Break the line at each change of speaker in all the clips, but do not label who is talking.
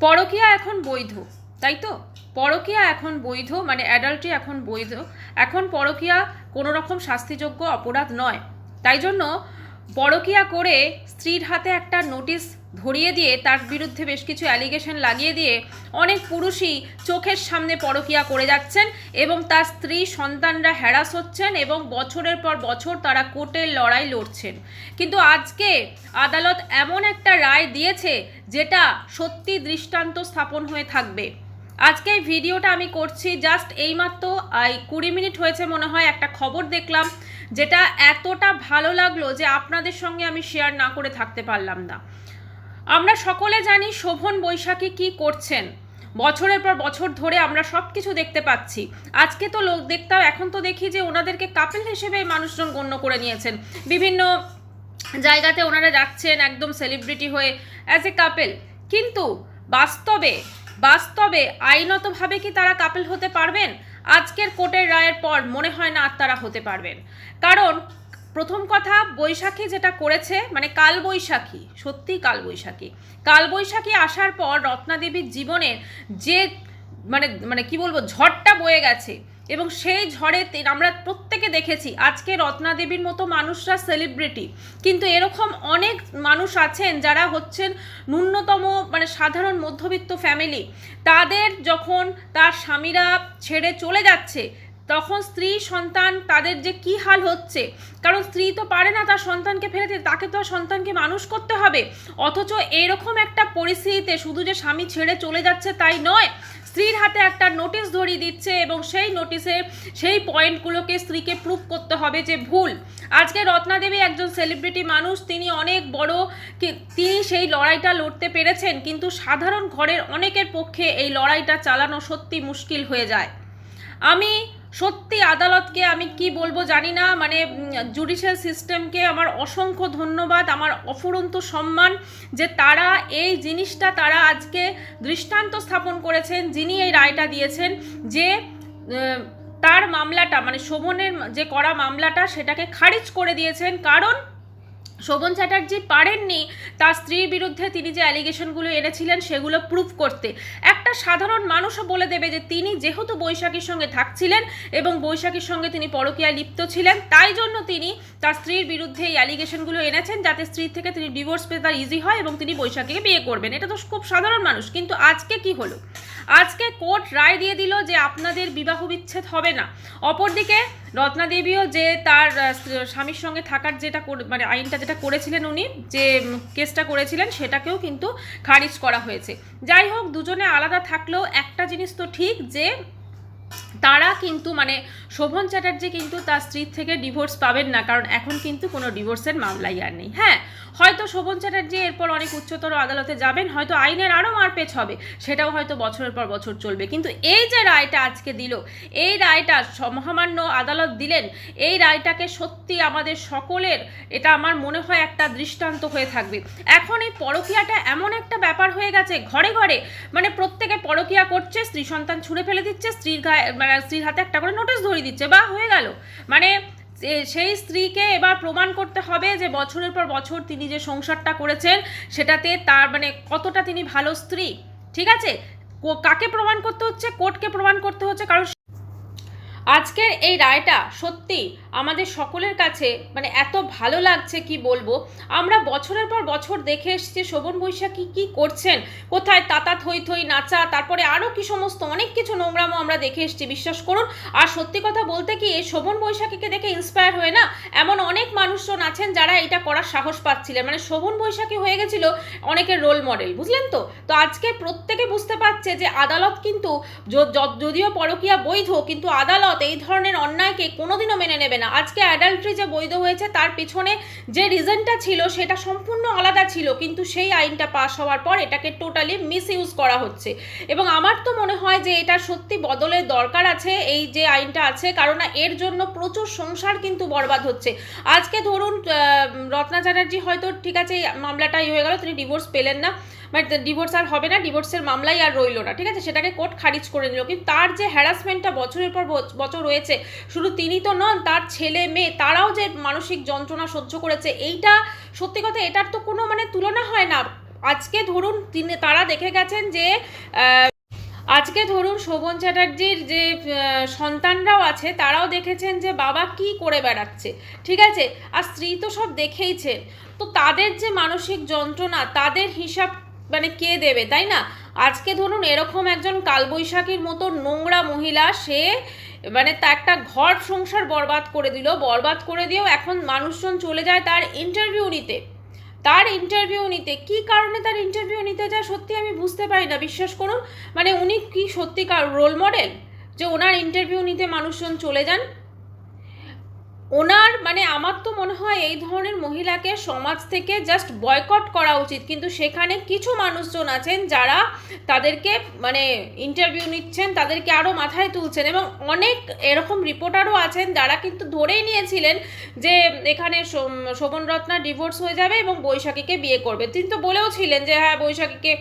পরকীয়া এখন বৈধ, তাই তো? পরকীয়া এখন বৈধ মানে অ্যাডাল্টি এখন বৈধ। এখন পরকীয়া কোনো রকম শাস্তিযোগ্য অপরাধ নয়। তাই জন্য পরকীয়া করে স্ত্রীর হাতে একটা নোটিশ ধরিয়ে দিয়ে তার বিরুদ্ধে বেশ কিছু অ্যালিগেশন লাগিয়ে দিয়ে অনেক পুরুষই চোখের সামনে পরকীয়া করে যাচ্ছেন এবং তার স্ত্রী, সন্তানরা হ্যারাস হচ্ছেন এবং বছরের পর বছর তারা কোর্টের লড়াই লড়ছেন। কিন্তু আজকে আদালত এমন একটা রায় দিয়েছে যেটা সত্যি দৃষ্টান্ত স্থাপন হয়ে থাকবে। আজকে এই ভিডিওটা আমি করছি জাস্ট এইমাত্র এই কুড়ি মিনিট হয়েছে মনে হয়, একটা খবর দেখলাম যেটা এতটা ভালো লাগল যে আপনাদের সঙ্গে আমি শেয়ার না করে থাকতে পারলাম না। আমরা সকলে জানি শোভন বৈশাখী কি করছেন। বছরের পর বছর ধরে আমরা সব কিছু দেখতে পাচ্ছি। আজকে তো লোক দেখতাম, এখন তো দেখি যে ওনাদেরকে কাপেল হিসেবে মানুষজন গণ্য করে নিয়েছেন। বিভিন্ন জায়গাতে ওনারা যাচ্ছেন একদম সেলিব্রিটি হয়ে অ্যাজ এ কাপেল কিন্তু বাস্তবে বাস্তবে আইনতভাবে কি তারা কাপেল হতে পারবেন? আজকের কোর্টের রায়ের পর মনে হয় না আর তারা হতে পারবেন। কারণ প্রথম কথা, বৈশাখী যেটা করেছে মানে কাল বৈশাখী সত্যিই কাল বৈশাখী কাল বৈশাখী আসার পর রত্নাদেবীর জীবনের যে মানে মানে কি বলব, ঝড়টা বয়ে গেছে এবং সেই ঝড়ে আমরা প্রত্যেকে দেখেছি, আজকে রত্নাদেবীর মতো মানুষরা সেলিব্রিটি কিন্তু এরকম অনেক মানুষ আছেন যারা হচ্ছেন ন্যূনতম মানে সাধারণ মধ্যবিত্ত ফ্যামিলি তাদের যখন তার স্বামীরা ছেড়ে চলে যাচ্ছে তখন স্ত্রী সন্তান তাদের যে কি হাল হচ্ছে? কারণ স্ত্রী তো পারে না তার সন্তানকে ফেলে দিতে তাকে তো সন্তানকে মানুষ করতে হবে। অথচ এরকম একটা পরিস্থিতিতে শুধু যে স্বামী ছেড়ে চলে যাচ্ছে তাই নয়, স্ত্রীর হাতে একটা নোটিশ ধরিয়ে দিচ্ছে এবং সেই নোটিশে সেই পয়েন্টগুলোকে স্ত্রীকে প্রুভ করতে হবে যে ভুল। আজকে রত্নাদেবী একজন সেলিব্রিটি মানুষ, তিনি অনেক বড় তিনি সেই লড়াইটা লড়তে পেরেছেন, কিন্তু সাধারণ ঘরের অনেকের পক্ষে এই লড়াইটা চালানো সত্যি মুশকিল হয়ে যায়। আমি সত্যি আদালতকে আমি কি বলব জানি না মানে জুডিশিয়াল সিস্টেমকে আমার অসংখ্য ধন্যবাদ, আমার অফুরন্ত সম্মান যে তারা এই জিনিসটা তারা আজকে দৃষ্টান্ত স্থাপন করেছেন, যিনি এই রায়টা দিয়েছেন যে তার মামলাটা মানে শোভনের যে করা মামলাটা সেটাকে খারিজ করে দিয়েছেন। কারণ শোভন চ্যাটার্জি পারেননি তার স্ত্রীর বিরুদ্ধে তিনি যে অ্যালিগেশনগুলো এনেছিলেন সেগুলো প্রুফ করতে। একটা সাধারণ মানুষও বলে দেবে যে তিনি যেহেতু বৈশাখীর সঙ্গে থাকছিলেন এবং বৈশাখীর সঙ্গে তিনি পরকীয়ায় লিপ্ত ছিলেন, তাই জন্য তিনি তার স্ত্রীর বিরুদ্ধে এই অ্যালিগেশনগুলো এনেছেন যাতে স্ত্রীর থেকে তিনি ডিভোর্স পেতে তার ইজি হয় এবং তিনি বৈশাখীকে বিয়ে করবেন। এটা তো খুব সাধারণ মানুষ, কিন্তু আজকে কি হলো? আজকে কোর্ট রায় দিয়ে দিল যে আপনাদের বিবাহ বিচ্ছেদ হবে না। অপরদিকে রত্না দেবীও যে তার স্বামীর সঙ্গে থাকার যেটা মানে আইনটা যেটা করেছিলেন উনি, যে কেসটা করেছিলেন, সেটাকেও কিন্তু খারিজ করা হয়েছে। যাই হোক, দুজনে আলাদা থাকলেও একটা জিনিস তো ঠিক যে তারা কিন্তু মানে শোভন চ্যাটার্জি কিন্তু তার স্ত্রীর থেকে ডিভোর্স পাবেন না, কারণ এখন কিন্তু কোনো ডিভোর্সের মামলাই আর নেই। হ্যাঁ হয়তো শোভন চ্যাটার্জি এরপর অনেক উচ্চতর আদালতে যাবেন, হয়তো আইনের আরও মারপেচ হবে, সেটাও হয়তো বছরের পর বছর চলবে। কিন্তু এই যে রায়টা আজকে দিল, এই রায়টা মহামান্য আদালত দিলেন, এই রায়টাকে সত্যি আমাদের সকলের, এটা আমার মনে হয় একটা দৃষ্টান্ত হয়ে থাকবে। এখন এই পরকীয়াটা এমন একটা ব্যাপার হয়ে গেছে, ঘরে ঘরে মানে প্রত্যেকে পরকীয়া করছে, স্ত্রী সন্তান ছুঁড়ে ফেলে দিচ্ছে, স্ত্রীর গায়ে মানে স্ত্রীর হাতে একটা করে নোটিশ ধরিয়ে দিচ্ছে বা হয়ে গেল। মানে সেই স্ত্রীকে এবার প্রমাণ করতে হবে যে বছরের পর বছর তিনি যে সংসারটা করেছেন, সেটাতে তার মানে কতটা তিনি ভালো স্ত্রী, ঠিক আছে? কাকে প্রমাণ করতে হচ্ছে? কোর্টকে প্রমাণ করতে হচ্ছে, কারণ আজকের এই রায়টা সত্যি আমাদের সকলের কাছে মানে এত ভালো লাগছে কি বলব? আমরা বছরের পর বছর দেখে এসেছি শোভন বৈশাখী কি করছেন? কোথায় তাতা থই থই নাচা, তারপরে আরও কি সমস্ত অনেক কিছু নোংরামো আমরা দেখে এসেছি, বিশ্বাস করুন। আর সত্যি কথা বলতে কি, এই শোভন বৈশাখীকে দেখে ইন্সপায়ার হয়ে না, এমন অনেক মানুষজন আছেন যারা এটা করার সাহস পাচ্ছিলেন। মানে শোভন বৈশাখী হয়ে গেছিল অনেকের রোল মডেল বুঝলেন তো? তো আজকে প্রত্যেকে বুঝতে পারছে যে আদালত কিন্তু যদিও পরকীয়া বৈধ, কিন্তু আদালত এই ধরনের অন্যায়কে কোনোদিনও মেনে নেবে না। আজকে অ্যাডাল্ট্রি যে বৈধ হয়েছে, তার পিছনে যে রিজনটা ছিল, সেটা সম্পূর্ণ আলাদা ছিল, কিন্তু সেই আইনটা পাস হওয়ার পর এটাকে টোটালি মিস ইউজ করা হচ্ছে। এবং আমার তো মনে হয় যে এটা সত্যি বদলের দরকার আছে, এই যে আইনটা আছে কারণ এর জন্য প্রচুর সংসার কিন্তু বরবাদ হচ্ছে। আজকে ধরুন রত্না চ্যাটার্জি হয়তো ঠিক আছে, এই মামলাটা ইয়ে হয়ে গেল, তিনি ডিভোর্স পেলেন না। বাট ডিভোর্স আর হবে না, ডিভোর্সের মামলাই আর রইল না, ঠিক আছে? সেটাকে কোর্ট খারিজ করে নিল। কিন্তু তার যে হ্যারাসমেন্টটা বছরের পর বছ- বছর রয়েছে, শুধু তিনি তো নন, তার ছেলে, মেয়ে, তারাও যে মানসিক যন্ত্রণা সহ্য করেছে, এইটা সত্যি কথা, এটার তো কোনো মানে তুলনা হয় না। আজকে ধরুন তিনি, তারা দেখে গেছেন যে আজকে ধরুন শোভন চ্যাটার্জির যে সন্তানরাও আছে, তারাও দেখেছেন যে বাবা কি করে বেড়াচ্ছে, ঠিক আছে? আর স্ত্রী তো সব দেখেইছেন তো তাদের যে মানসিক যন্ত্রণা, তাদের হিসাব মানে কে দেবে, তাই না? আজকে ধরুন এরকম একজন কালবৈশাখীর মতো নোংরা মহিলা, সে মানে তা একটা ঘর সংসার বরবাদ করে দিল, বরবাদ করে দিয়েও এখন মানুষজন চলে যায় তার ইন্টারভিউ নিতে। তার ইন্টারভিউ নিতে। কি কারণে তার ইন্টারভিউ নিতে যায় সত্যি আমি বুঝতে পারি না, বিশ্বাস করুন। মানে উনি কি সত্যিকার রোল মডেল যে ওনার ইন্টারভিউ নিতে মানুষজন চলে যান ওনার মানে আমার তো মনে হয় এই ধরনের মহিলাকে সমাজ থেকে জাস্ট বয়কট করা উচিত। কিন্তু সেখানে কিছু মানুষজন আছেন যারা তাদেরকে মানে ইন্টারভিউ নিচ্ছেন, তাদেরকে আরও মাথায় তুলছেন এবং অনেক এরকম রিপোর্টারও আছেন যারা কিন্তু ধরেই নিয়েছিলেন যে এখানে শোভন রত্না ডিভোর্স হয়ে যাবে এবং বৈশাখীকে বিয়ে করবে। তিনি তো বলেও ছিলেন যে হ্যাঁ বৈশাখীকে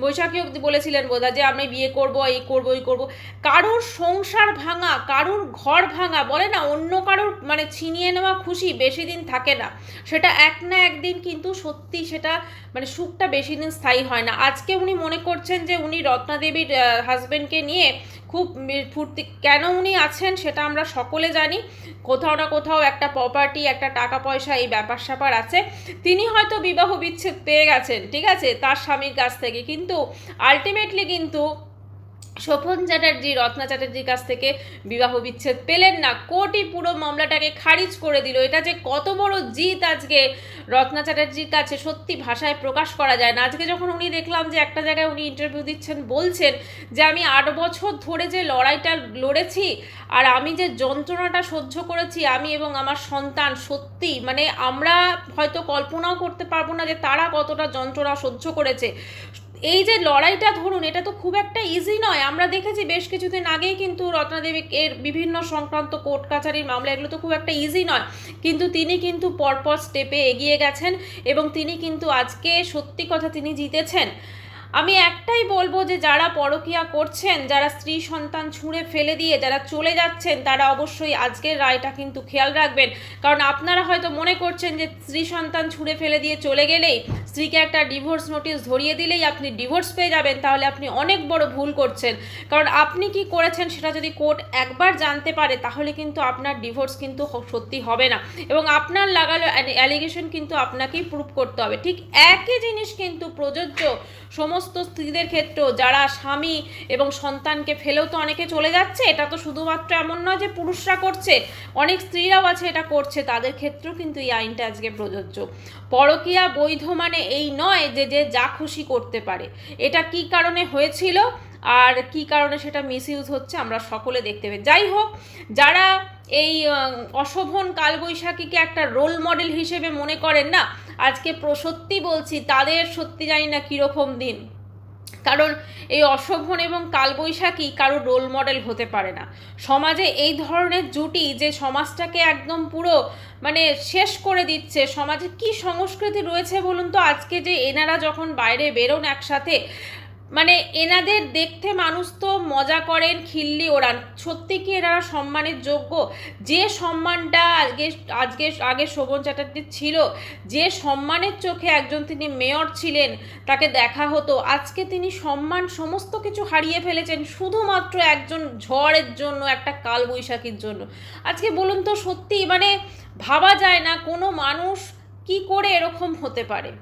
বৈশাখী অব্দি বলেছিলেন বোধা যে, আমি বিয়ে করব, এই করব এই করব। কারোর সংসার ভাঙা, কারোর ঘর ভাঙা, বলে না, অন্য কারোর মানে ছিনিয়ে নেওয়া খুশি বেশি দিন থাকে না। সেটা এক না একদিন কিন্তু সত্যি সেটা মানে সুখটা বেশি দিন স্থায়ী হয় না। আজকে উনি মনে করছেন যে, উনি রত্নাদেবীর হাজব্যান্ডকে নিয়ে খুব ফুর্তি, কেন উনি আছেন সেটা আমরা সকলে জানি। কোথাও না কোথাও একটা প্রপার্টি একটা টাকা পয়সা এই ব্যাপার স্যাপার আছে। তিনি হয়তো বিবাহ বিচ্ছেদ পেয়ে গেছেন, ঠিক আছে, তার স্বামীর কাছ থেকে। কিন্তু আলটিমেটলি কিন্তু শোভন চ্যাটার্জি, রত্না চ্যাটার্জির কাছ থেকে বিবাহ বিচ্ছেদ পেলেন না। কোর্টই পুরো মামলাটাকে খারিজ করে দিল। এটা যে কত বড় জিত আজকে রত্না চ্যাটার্জির কাছে সত্যি ভাষায় প্রকাশ করা যায় না। আজকে যখন উনি দেখলাম যে একটা জায়গায় উনি ইন্টারভিউ দিচ্ছেন, বলছেন যে আমি আট বছর ধরে যে লড়াইটা লড়েছি আর আমি যে যন্ত্রণাটা সহ্য করেছি, আমি এবং আমার সন্তান সত্যি মানে আমরা হয়তো কল্পনাও করতে পারব না যে তারা কতটা যন্ত্রণা সহ্য করেছে। এই যে লড়াইটা ধরুন, এটা তো খুব একটা ইজি নয়। আমরা দেখেছি বেশ কিছুদিন আগেই কিন্তু রত্নাদেবী এর বিভিন্ন সংক্রান্ত কোর্ট কাছারির মামলা, এগুলো তো খুব একটা ইজি নয়। কিন্তু তিনি কিন্তু পরপর স্টেপে এগিয়ে গেছেন এবং তিনি কিন্তু আজকে সত্যি কথা তিনি জিতেছেন। আমি একটাই বলব যে যারা পরকিয়া করছেন, যারা স্ত্রী সন্তান ছুঁড়ে ফেলে দিয়ে যারা চলে যাচ্ছেন, তারা অবশ্যই আজকের রায়টা কিন্তু খেয়াল রাখবেন। কারণ আপনারা হয়তো মনে করছেন যে স্ত্রী সন্তান ছুঁড়ে ফেলে দিয়ে চলে গেলেই স্ত্রীকে একটা ডিভোর্স নোটিশ ধরিয়ে দিলেই আপনি ডিভোর্স পেয়ে যাবেন, তাহলে আপনি অনেক বড় ভুল করছেন। কারণ আপনি কি করেছেন সেটা যদি কোর্ট একবার জানতে পারে, তাহলে কিন্তু আপনার ডিভোর্স কিন্তু সত্যি হবে না। এবং আপনার লাগালো অ্যালিগেশন কিন্তু আপনাকেই প্রুভ করতে হবে। ঠিক একই জিনিস কিন্তু প্রযোজ্য সমস্ত স্ত্রীদের ক্ষেত্রেও যারা স্বামী এবং সন্তানকে ফেলেও তো অনেকে চলে যাচ্ছে, এটা তো শুধুমাত্র এমন নয় যে পুরুষরা করছে, অনেক স্ত্রীরাও আছে এটা করছে, তাদের ক্ষেত্রেও কিন্তু এই আইনটা আজকে প্রযোজ্য। পরকীয়া বৈধ মানে এই নয় যে যে যা খুশি করতে পারে। এটা কি কারণে হয়েছিল আর কি কারণে সেটা মিসইউজ হচ্ছে আমরা সকলে দেখতে পাই যাই হোক, যারা এই অশোভন কালবৈশাখীকে একটা রোল মডেল হিসেবে মনে করেন না, আজকে সত্যি বলছি, তাদের সত্যি জানি না কীরকম দিন। কারণ এই অশোভন এবং কালবৈশাখী কারও রোল মডেল হতে পারে না। সমাজে এই ধরনের জুটি যে সমাজটাকে একদম পুরো মানে শেষ করে দিচ্ছে, সমাজে কি সংস্কৃতি রয়েছে বলুন তো? আজকে যে এনারা যখন বাইরে বেরোন একসাথে মানে এনাদের দেখতে মানুষ তো মজা করেন, খিল্লি ওড়ান। সত্যি কি এনারা সম্মানের যোগ্য? যে সম্মানটা আজকে আজকে, আগে শোভন চ্যাটার্জির ছিল, যে সম্মানের চোখে একজন তিনি মেয়র ছিলেন, তাকে দেখা হতো, আজকে তিনি সম্মান সমস্ত কিছু হারিয়ে ফেলেছেন, শুধুমাত্র একজন ঝড়ের জন্য, একটা কালবৈশাখীর জন্য। আজকে বলুন তো সত্যি মানে ভাবা যায় না কোনো মানুষ কি করে এরকম হতে পারে।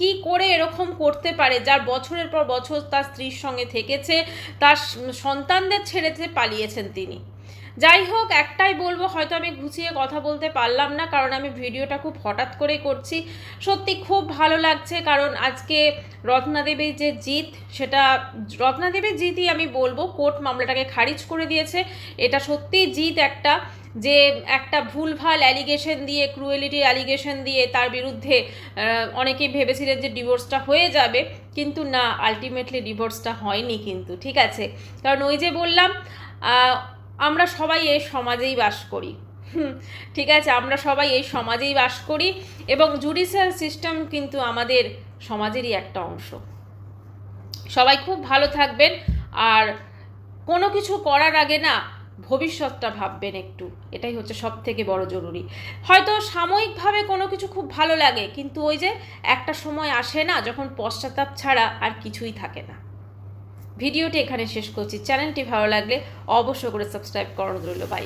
কি করে এরকম করতে পারে? যার বছরের পর বছর তার স্ত্রীর সঙ্গে থেকেছে, তার সন্তানদের ছেড়েছে পালিয়েছেন তিনি। যাই হোক, একটাই বলব, হয়তো আমি গুছিয়ে কথা বলতে পারলাম না, কারণ আমি ভিডিওটা খুব হঠাৎ করে করছি। সত্যি খুব ভালো লাগছে, কারণ আজকে রত্নাদেবীর যে জিত, সেটা রত্নাদেবীর জিতই আমি বলব, কোর্ট মামলাটাকে খারিজ করে দিয়েছে। এটা সত্যিই জিত একটা, যে একটা ভুলভাল অ্যালিগেশন দিয়ে ক্রুয়েলিটি অ্যালিগেশন দিয়ে তার বিরুদ্ধে অনেকেই ভেবেছিলেন যে ডিভোর্সটা হয়ে যাবে, কিন্তু না আলটিমেটলি ডিভোর্সটা হয়নি কিন্তু, ঠিক আছে? কারণ ওই যে বললাম আমরা সবাই এই সমাজেই বাস করি। ঠিক আছে, আমরা সবাই এই সমাজেই বাস করি এবং জুডিশিয়াল সিস্টেম কিন্তু আমাদের সমাজেরই একটা অংশ। সবাই খুব ভালো থাকবেন আর কোনো কিছু করার আগে না ভবিষ্যৎটা ভাববেন একটু, এটাই হচ্ছে সব থেকে বড় জরুরি। হয়তো সাময়িকভাবে কোনো কিছু খুব ভালো লাগে, কিন্তু ওই যে একটা সময় আসে না যখন পশ্চাতাপ ছাড়া আর কিছুই থাকে না। ভিডিওটি এখানে শেষ করছি। চ্যানেলটি ভালো লাগলে অবশ্যই করে সাবস্ক্রাইব করানো রইল। বাই